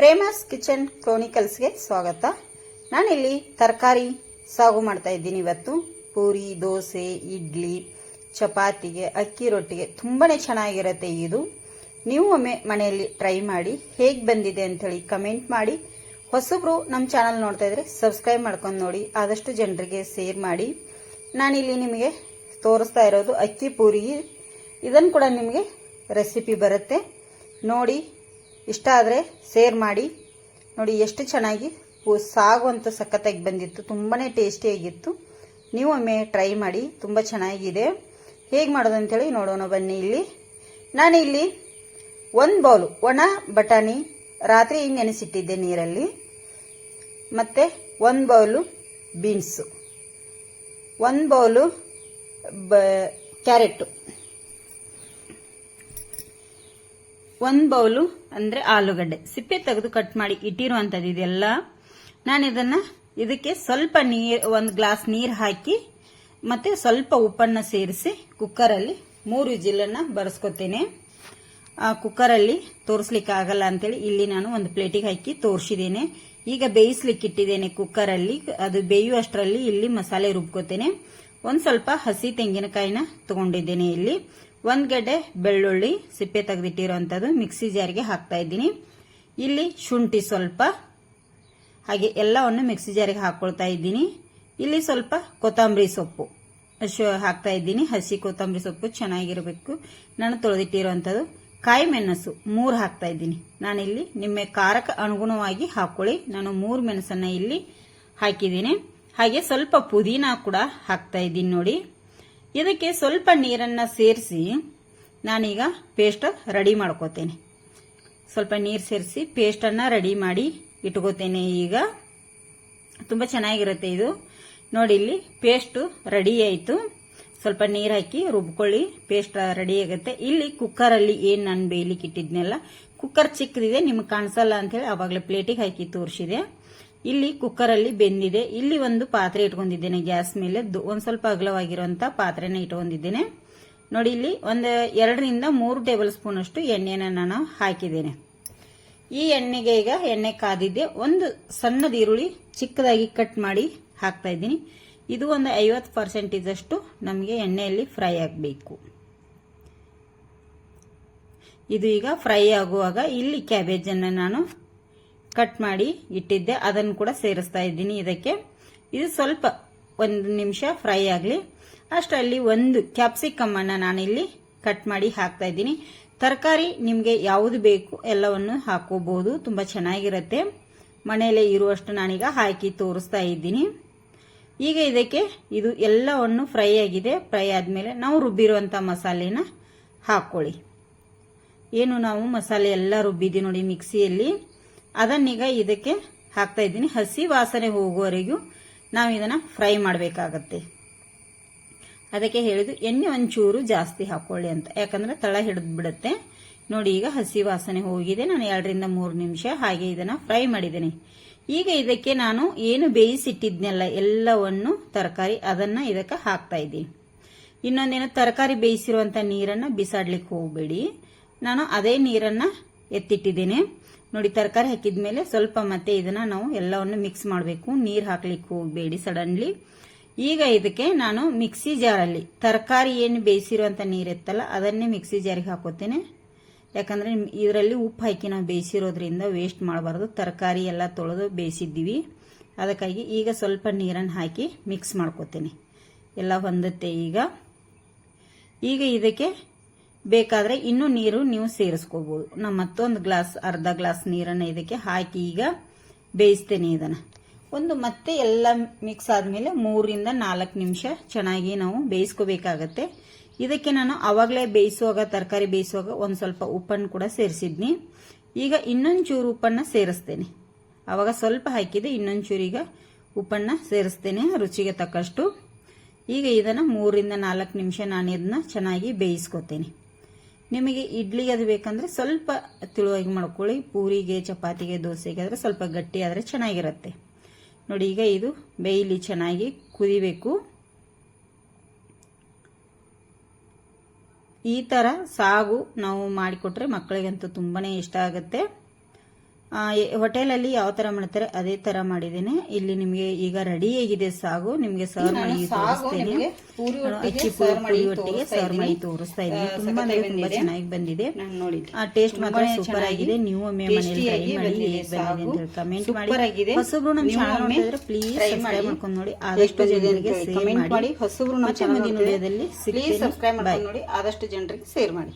ಪ್ರೇಮಾಸ್ kitchen ಕ್ರೋನಿಕಲ್ಸ್ಗೆ ಸ್ವಾಗತ. ನಾನಿಲ್ಲಿ ತರಕಾರಿ ಸಾಗು ಮಾಡ್ತಾ ಇದ್ದೀನಿ ಇವತ್ತು. ಪೂರಿ, ದೋಸೆ, ಇಡ್ಲಿ, ಚಪಾತಿಗೆ, ಅಕ್ಕಿ ರೊಟ್ಟಿಗೆ ತುಂಬಾನೇ ಚೆನ್ನಾಗಿರುತ್ತೆ ಇದು. ನೀವು ಒಮ್ಮೆ ಮನೆಯಲ್ಲಿ ಟ್ರೈ ಮಾಡಿ, ಹೇಗೆ ಬಂದಿದೆ ಅಂಥೇಳಿ ಕಮೆಂಟ್ ಮಾಡಿ. ಹೊಸಬ್ರು ನಮ್ಮ ಚಾನಲ್ ನೋಡ್ತಾ ಇದ್ರೆ ಸಬ್ಸ್ಕ್ರೈಬ್ ಮಾಡ್ಕೊಂಡು ನೋಡಿ, ಆದಷ್ಟು ಜನರಿಗೆ ಶೇರ್ ಮಾಡಿ. ನಾನಿಲ್ಲಿ ನಿಮಗೆ ತೋರಿಸ್ತಾ ಇರೋದು ಅಕ್ಕಿ ಪೂರಿ. ಇದನ್ನು ಕೂಡ ನಿಮಗೆ ರೆಸಿಪಿ ಬರುತ್ತೆ. ನೋಡಿ ಇಷ್ಟ ಆದರೆ ಸೇರ್ ಮಾಡಿ. ನೋಡಿ, ಎಷ್ಟು ಚೆನ್ನಾಗಿ ಸಾಗುವಂಥ ಸಾಗು ಸಖತ್ತಾಗಿ ಬಂದಿತ್ತು. ತುಂಬಾ ಟೇಸ್ಟಿಯಾಗಿತ್ತು ನೀವು ಒಮ್ಮೆ ಟ್ರೈ ಮಾಡಿ, ತುಂಬ ಚೆನ್ನಾಗಿದೆ. ಹೇಗೆ ಮಾಡೋದು ಅಂತೇಳಿ ನೋಡೋಣ ಬನ್ನಿ ಇಲ್ಲಿ. ನಾನು ಇಲ್ಲಿ ಒಂದು ಬೌಲು ಒಣ ಬಟಾಣಿ ರಾತ್ರಿ ನೆನೆಸಿಟ್ಟಿದ್ದೆ ನೀರಲ್ಲಿ. ಮತ್ತು ಒಂದು ಬೌಲು ಬೀನ್ಸು ಒಂದು ಬೌಲು ಬ ಕ್ಯಾರೆಟು ಒಂದು ಬೌಲು ಅಂದರೆ ಆಲೂಗಡ್ಡೆ. ಸಿಪ್ಪೆ ತೆಗೆದು ಕಟ್ ಮಾಡಿ ಇಟ್ಟಿರುವಂಥದ್ದು ಇದೆಲ್ಲ. ನಾನು ಇದನ್ನ ಇದಕ್ಕೆ ಸ್ವಲ್ಪ ನೀರು, ಒಂದು ಗ್ಲಾಸ್ ನೀರು ಹಾಕಿ ಮತ್ತೆ ಸ್ವಲ್ಪ ಉಪ್ಪನ್ನು ಸೇರಿಸಿ ಕುಕ್ಕರಲ್ಲಿ ಮೂರು ವಿಜಿಲನ್ನು ಬರೆಸ್ಕೊತೇನೆ. ಆ ಕುಕ್ಕರಲ್ಲಿ ತೋರಿಸ್ಲಿಕ್ಕೆ ಆಗಲ್ಲ ಅಂತೇಳಿ ಇಲ್ಲಿ ನಾನು ಒಂದು ಪ್ಲೇಟಿಗೆ ಹಾಕಿ ತೋರಿಸಿದ್ದೇನೆ. ಈಗ ಬೇಯಿಸ್ಲಿಕ್ಕೆ ಇಟ್ಟಿದ್ದೇನೆ ಕುಕ್ಕರಲ್ಲಿ. ಅದು ಬೇಯುವಷ್ಟರಲ್ಲಿ ಇಲ್ಲಿ ಮಸಾಲೆ ರುಬ್ಕೋತೇನೆ. ಒಂದು ಸ್ವಲ್ಪ ಹಸಿ ತೆಂಗಿನಕಾಯಿನ ತಗೊಂಡಿದ್ದೇನೆ ಇಲ್ಲಿ. ಒಂದ್ ಗಡ್ಡೆ ಬೆಳ್ಳುಳ್ಳಿ ಸಿಪ್ಪೆ ತೆಗೆದಿಟ್ಟಿರುವಂಥದ್ದು ಮಿಕ್ಸಿ ಜಾರಿಗೆ ಹಾಕ್ತಾ ಇದ್ದೀನಿ. ಇಲ್ಲಿ ಶುಂಠಿ ಸ್ವಲ್ಪ, ಹಾಗೆ ಎಲ್ಲವನ್ನು ಮಿಕ್ಸಿ ಜಾರಿಗೆ ಹಾಕೊಳ್ತಾ ಇದ್ದೀನಿ. ಇಲ್ಲಿ ಸ್ವಲ್ಪ ಕೊತ್ತಂಬರಿ ಸೊಪ್ಪು ಹಾಕ್ತಾ ಇದ್ದೀನಿ. ಹಸಿ ಕೊತ್ತಂಬರಿ ಸೊಪ್ಪು ಚೆನ್ನಾಗಿರಬೇಕು. ನಾನು ತೊಳೆದಿಟ್ಟಿರುವಂಥದ್ದು ಕಾಯಿ ಮೆಣಸು ಮೂರು ಹಾಕ್ತಾ ಇದ್ದೀನಿ. ನಾನಿಲ್ಲಿ ನಿಮ್ಮ ಖಾರಕ್ಕೆ ಅನುಗುಣವಾಗಿ ಹಾಕೊಳ್ಳಿ. ನಾನು ಮೂರು ಮೆಣಸನ್ನ ಇಲ್ಲಿ ಹಾಕಿದ್ದೀನಿ. ಹಾಗೆ ಸ್ವಲ್ಪ ಪುದೀನ ಕೂಡ ಹಾಕ್ತಾ ಇದ್ದೀನಿ ನೋಡಿ. ಇದಕ್ಕೆ ಸ್ವಲ್ಪ ನೀರನ್ನ ಸೇರಿಸಿ ನಾನೀಗ ಪೇಸ್ಟ್ ರೆಡಿ ಮಾಡ್ಕೋತೇನೆ. ಸ್ವಲ್ಪ ನೀರು ಸೇರಿಸಿ ಪೇಸ್ಟನ್ನು ರೆಡಿ ಮಾಡಿ ಇಟ್ಕೋತೇನೆ. ಈಗ ತುಂಬ ಚೆನ್ನಾಗಿರುತ್ತೆ ಇದು. ನೋಡಿ ಇಲ್ಲಿ ಪೇಸ್ಟು ರೆಡಿ ಆಯಿತು. ಸ್ವಲ್ಪ ನೀರು ಹಾಕಿ ರುಬ್ಕೊಳ್ಳಿ ಪೇಸ್ಟ್ ರೆಡಿ ಆಗುತ್ತೆ. ಇಲ್ಲಿ ಕುಕ್ಕರಲ್ಲಿ ಏನು ನಾನು ಬೇಯಲಿಕ್ಕೆ ಇಟ್ಟಿದ್ನೆಲ್ಲ ಕುಕ್ಕರ್ ಚಿಕ್ಕದಿದೆ, ನಿಮ್ಗೆ ಕಾಣಿಸಲ್ಲ ಅಂತೇಳಿ ಅವಾಗಲೇ ಪ್ಲೇಟಿಗೆ ಹಾಕಿ ತೋರಿಸಿದೆ. ಇಲ್ಲಿ ಕುಕ್ಕರಲ್ಲಿ ಬೆಂದಿದೆ. ಇಲ್ಲಿ ಒಂದು ಪಾತ್ರೆ ಇಟ್ಕೊಂಡಿದ್ದೇನೆ ಗ್ಯಾಸ್ ಮೇಲೆ. ಒಂದು ಸ್ವಲ್ಪ ಅಗಲವಾಗಿರುವಂತ ಪಾತ್ರೆನ ಇಟ್ಕೊಂಡಿದ್ದೇನೆ. ನೋಡಿ ಇಲ್ಲಿ ಒಂದು ಎರಡರಿಂದ ಮೂರು ಟೇಬಲ್ ಸ್ಪೂನ್ ಅಷ್ಟು ಎಣ್ಣೆನ ನಾನು ಹಾಕಿದ್ದೇನೆ. ಈ ಎಣ್ಣೆಗೆ ಈಗ ಎಣ್ಣೆ ಕಾದಿದ್ದೆ. ಒಂದು ಸಣ್ಣದ ಈರುಳ್ಳಿ ಚಿಕ್ಕದಾಗಿ ಕಟ್ ಮಾಡಿ ಹಾಕ್ತಾ ಇದ್ದೀನಿ. ಇದು ಒಂದು ಐವತ್ತು ಪರ್ಸೆಂಟೇಜ್ ಅಷ್ಟು ನಮಗೆ ಎಣ್ಣೆಯಲ್ಲಿ ಫ್ರೈ ಆಗಬೇಕು. ಇದು ಈಗ ಫ್ರೈ ಆಗುವಾಗ ಇಲ್ಲಿ ಕ್ಯಾಬೇಜನ್ನು ನಾನು ಕಟ್ ಮಾಡಿ ಇಟ್ಟಿದ್ದೆ. ಅದನ್ನು ಕೂಡ ಸೇರಿಸ್ತಾ ಇದ್ದೀನಿ ಇದಕ್ಕೆ. ಇದು ಸ್ವಲ್ಪ ಒಂದು ನಿಮಿಷ ಫ್ರೈ ಆಗಲಿ. ಅಷ್ಟರಲ್ಲಿ ಒಂದು ಕ್ಯಾಪ್ಸಿಕಮ್ ಅನ್ನ ನಾನಿಲ್ಲಿ ಕಟ್ ಮಾಡಿ ಹಾಕ್ತಾ ಇದ್ದೀನಿ. ತರಕಾರಿ ನಿಮಗೆ ಯಾವುದು ಬೇಕು ಎಲ್ಲವನ್ನು ಹಾಕೋಬಹುದು ತುಂಬ ಚೆನ್ನಾಗಿರುತ್ತೆ. ಮನೆಯಲ್ಲೇ ಇರುವಷ್ಟು ನಾನೀಗ ಹಾಕಿ ತೋರಿಸ್ತಾ ಇದ್ದೀನಿ. ಈಗ ಇದಕ್ಕೆ ಇದು ಎಲ್ಲವನ್ನು ಫ್ರೈ ಆಗಿದೆ. ಫ್ರೈ ಆದಮೇಲೆ ನಾವು ರುಬ್ಬಿರುವಂಥ ಮಸಾಲೆನ ಹಾಕ್ಕೊಳ್ಳಿ ಏನು ನಾವು ಮಸಾಲೆ ಎಲ್ಲ ರುಬ್ಬಿದ್ದೀವಿ ನೋಡಿ ಮಿಕ್ಸಿಯಲ್ಲಿ. ಅದನ್ನೀಗ ಇದಕ್ಕೆ ಹಾಕ್ತಾ ಇದ್ದೀನಿ. ಹಸಿ ವಾಸನೆ ಹೋಗುವವರೆಗೂ ನಾವು ಇದನ್ನು ಫ್ರೈ ಮಾಡಬೇಕಾಗತ್ತೆ. ಅದಕ್ಕೆ ಹೇಳಿದ್ದು, ಎಣ್ಣೆ ಒಂಚೂರು ಜಾಸ್ತಿ ಹಾಕೊಳ್ಳಿ ಅಂತ. ಯಾಕಂದ್ರೆ ತಳ ಹಿಡಿದು ಬಿಡುತ್ತೆ ನೋಡಿ, ಈಗ ಹಸಿ ವಾಸನೆ ಹೋಗಿದೆ. ನಾನು ಎರಡರಿಂದ ಮೂರು ನಿಮಿಷ ಹಾಗೆ ಇದನ್ನು ಫ್ರೈ ಮಾಡಿದ್ದೀನಿ. ಈಗ ಇದಕ್ಕೆ ನಾನು ಏನು ಬೇಯಿಸಿಟ್ಟಿದ್ನೆಲ್ಲ, ಎಲ್ಲವನ್ನು ತರಕಾರಿ, ಅದನ್ನು ಇದಕ್ಕೆ ಹಾಕ್ತಾ ಇದ್ದೀನಿ. ಇನ್ನೊಂದೇನು, ತರಕಾರಿ ಬೇಯಿಸಿರುವಂಥ ನೀರನ್ನು ಬಿಸಾಡ್ಲಿಕ್ಕೆ ಹೋಗಬೇಡಿ. ನಾನು ಅದೇ ನೀರನ್ನು ಎತ್ತಿಟ್ಟಿದ್ದೇನೆ. ನೋಡಿ, ತರಕಾರಿ ಹಾಕಿದ ಮೇಲೆ ಸ್ವಲ್ಪ ಮತ್ತೆ ಇದನ್ನ ನಾವು ಎಲ್ಲವನ್ನು ಮಿಕ್ಸ್ ಮಾಡಬೇಕು. ನೀರು ಹಾಕ್ಲಿಕ್ಕೆ ಹೋಗಬೇಡಿ ಸಡನ್ಲಿ ಈಗ ಇದಕ್ಕೆ ನಾನು ಮಿಕ್ಸಿ ಜಾರಲ್ಲಿ ತರಕಾರಿ ಏನು ಬೇಯಿಸಿರುವಂತ ನೀರಿತ್ತಲ್ಲ ಅದನ್ನೇ ಮಿಕ್ಸಿ ಜಾರಿಗೆ ಹಾಕೋತೇನೆ. ಯಾಕಂದ್ರೆ ಇದರಲ್ಲಿ ಉಪ್ಪು ಹಾಕಿ ನಾವು ಬೇಯಿಸಿರೋದ್ರಿಂದ ವೇಸ್ಟ್ ಮಾಡಬಾರ್ದು. ತರಕಾರಿ ಎಲ್ಲ ತೊಳೆದು ಬೇಯಿಸಿದ್ದೀವಿ. ಅದಕ್ಕಾಗಿ ಈಗ ಸ್ವಲ್ಪ ನೀರನ್ನು ಹಾಕಿ ಮಿಕ್ಸ್ ಮಾಡ್ಕೋತೇನೆ. ಎಲ್ಲ ಹೊಂದುತ್ತೆ ಈಗ. ಈಗ ಇದಕ್ಕೆ ಬೇಕಾದ್ರೆ ಇನ್ನೂ ನೀರು ನೀವು ಸೇರಿಸ್ಕೋಬಹುದು ನಾನು ಮತ್ತೊಂದು ಗ್ಲಾಸ್, ಅರ್ಧ ಗ್ಲಾಸ್ ನೀರನ್ನು ಇದಕ್ಕೆ ಹಾಕಿ ಈಗ ಬೇಯಿಸ್ತೇನೆ ಇದನ್ನ. ಒಂದು ಮತ್ತೆ ಎಲ್ಲ ಮಿಕ್ಸ್ ಆದಮೇಲೆ ಮೂರರಿಂದ ನಾಲ್ಕು ನಿಮಿಷ ಚೆನ್ನಾಗಿ ನಾವು ಬೇಯಿಸ್ಕೋಬೇಕಾಗತ್ತೆ. ಇದಕ್ಕೆ ನಾನು ಅವಾಗಲೇ ಬೇಯಿಸುವಾಗ, ತರಕಾರಿ ಬೇಯಿಸುವಾಗ ಒಂದು ಸ್ವಲ್ಪ ಉಪ್ಪನ್ನು ಕೂಡ ಸೇರಿಸಿದ್ನಿ. ಈಗ ಇನ್ನೊಂದು ಚೂರು ಉಪ್ಪನ್ನು ಸೇರಿಸ್ತೇನೆ. ಅವಾಗ ಸ್ವಲ್ಪ ಹಾಕಿದೆ ಇನ್ನೊಂದು ಚೂರು ಈಗ ಉಪ್ಪನ್ನು ಸೇರಿಸ್ತೇನೆ, ರುಚಿಗೆ ತಕ್ಕಷ್ಟು. ಈಗ ಇದನ್ನು ಮೂರಿಂದ ನಾಲ್ಕು ನಿಮಿಷ ನಾನು ಇದನ್ನ ಚೆನ್ನಾಗಿ ಬೇಯಿಸ್ಕೊತೇನೆ. ನಿಮಗೆ ಇಡ್ಲಿಗೆ ಅದು ಬೇಕಂದ್ರೆ ಸ್ವಲ್ಪ ತಿಳುವಾಗಿ ಮಾಡ್ಕೊಳ್ಳಿ. ಪೂರಿಗೆ, ಚಪಾತಿಗೆ, ದೋಸೆಗೆ ಆದರೆ ಸ್ವಲ್ಪ ಗಟ್ಟಿ ಆದರೆ ಚೆನ್ನಾಗಿರುತ್ತೆ. ನೋಡಿ, ಈಗ ಇದು ಬೇಯಲಿ ಚೆನ್ನಾಗಿ ಕುದಿಬೇಕು. ಈ ಥರ ಸಾಗು ನಾವು ಮಾಡಿಕೊಟ್ರೆ ಮಕ್ಕಳಿಗಂತೂ ತುಂಬಾನೇ ಇಷ್ಟ ಆಗುತ್ತೆ. ಹೋಟೆಲಲ್ಲಿ ಯಾವ ತರ ಮಾಡ್ತಾರೆ ಅದೇ ತರ ಮಾಡಿದ್ದೇನೆ. ಇಲ್ಲಿ ನಿಮಗೆ ಈಗ ರೆಡಿ ಆಗಿದೆ ಸಾಗು. ನಿಮಗೆ ಸರ್ವ್ ಮಾಡಿ ತೋರಿಸ್ತೇನೆ ಪೂರಿ ಅಕ್ಕಿ ಮಾಡಿ ಒಟ್ಟಿಗೆ ಸರ್ವ್ ಮಾಡಿ ತೋರಿಸ್ತಾ ಇದ್ದೀನಿ. ತುಂಬಾ ತುಂಬಾ ಚೆನ್ನಾಗಿ ಬಂದಿದೆ. ನೋಡಿ ಆ ಟೇಸ್ಟ್ ಮಾತ್ರ ಸೂಪರ್ ಆಗಿದೆ. ನೀವು ಒಮ್ಮೆ ಮನೆಯಲ್ಲಿ ಟ್ರೈ ಮಾಡಿ ಹೇಗೆ ಬಂದಿದೆ. ಅಂತ ಕಮೆಂಟ್ ಮಾಡಿ. ಹೊಸಬ್ರು ನಮ್ಮ ಚಾನಲ್ ನೋಡಿದ್ರೆ ಪ್ಲೀಸ್ ಸಬ್ಸ್ಕ್ರೈಬ್ ಮಾಡ್ಕೊಂಡು ನೋಡಿ. ಆದಷ್ಟು ಜನರಿಗೆ ಸೇರ್ ಶೇರ್ ಮಾಡಿ. ಹೊಸಬ್ರು ನಮ್ಮ ಚಾನಲ್ ಮುಂದಿನ ವಿಡಿಯೋದಲ್ಲಿ ಪ್ಲೀಸ್ ಸಬ್ಸ್ಕ್ರೈಬ್ ಮಾಡ್ಕೊಂಡು ನೋಡಿ. ಆದಷ್ಟು ಜನರಿಗೆ ಶೇರ್ ಮಾಡಿ.